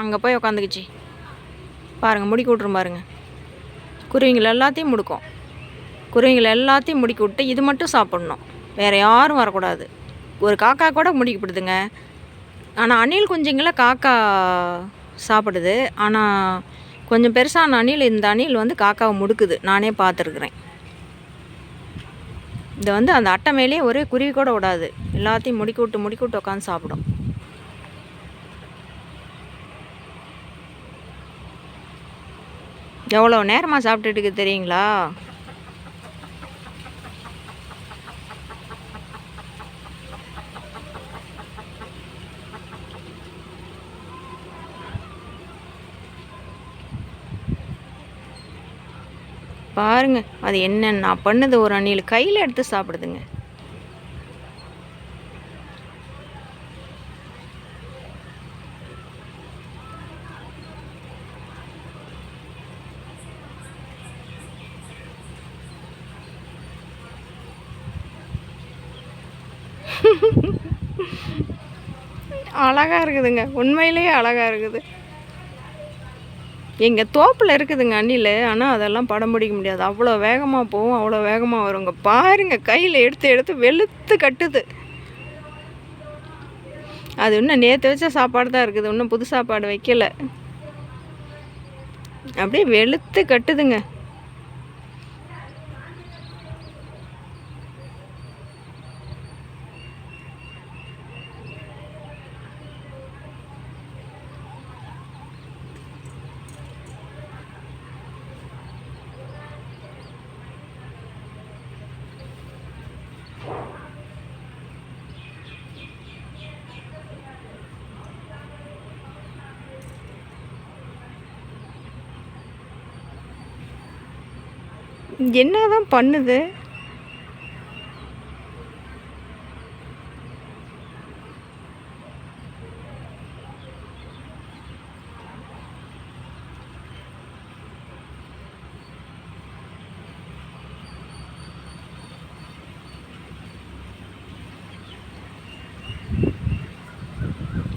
அங்கே போய் உக்காந்துக்குச்சு. பாருங்கள் முடிக்க விட்ரும் பாருங்க. குருவிங்களை எல்லாத்தையும் முடுக்கும். குருவிங்களை எல்லாத்தையும் முடிக்க விட்டு இது மட்டும் சாப்பிட்ணும். வேறு யாரும் வரக்கூடாது. ஒரு காக்கா கூட முடிக்கப்படுதுங்க ஆனால் அணில் குஞ்சுங்களை காக்கா சாப்பிடுது. ஆனால் கொஞ்சம் பெருசான அணில் இந்த அணில் வந்து காக்காவை முடுக்குது. நானே பார்த்துருக்குறேன். இதை வந்து அந்த அட்டை மேலேயே ஒரே குருவி கூட விடாது எல்லாத்தையும் முடிக்க விட்டு முடிக்க விட்டு உட்காந்து சாப்பிடும். எவ்வளோ நேரமாக சாப்பிட்டுட்டு இருக்கு தெரியுங்களா? பாருங்க அது என்ன நான் பண்ணது ஒரு அணில். கையில் எடுத்து சாப்பிடுதுங்க. அழகாக இருக்குதுங்க. உண்மையிலேயே அழகாக இருக்குது. எங்கள் தோப்பில் இருக்குதுங்க அணில். ஆனால் அதெல்லாம் படம் பிடிக்க முடியாது. அவ்வளோ வேகமாக போகும் அவ்வளோ வேகமாக வருங்க. பாருங்க கையில் எடுத்து எடுத்து வெளுத்து கட்டுது. அது இன்னும் நேற்று வச்ச சாப்பாடு தான் இருக்குது. இன்னும் புது சாப்பாடு வைக்கல. அப்படியே வெளுத்து கட்டுதுங்க. என்னதான் பண்ணுது?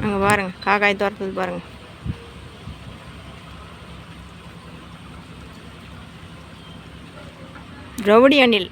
அங்கே பாருங்க காக்காய் துரத்துது பாருங்க. ரவுடி அணில்.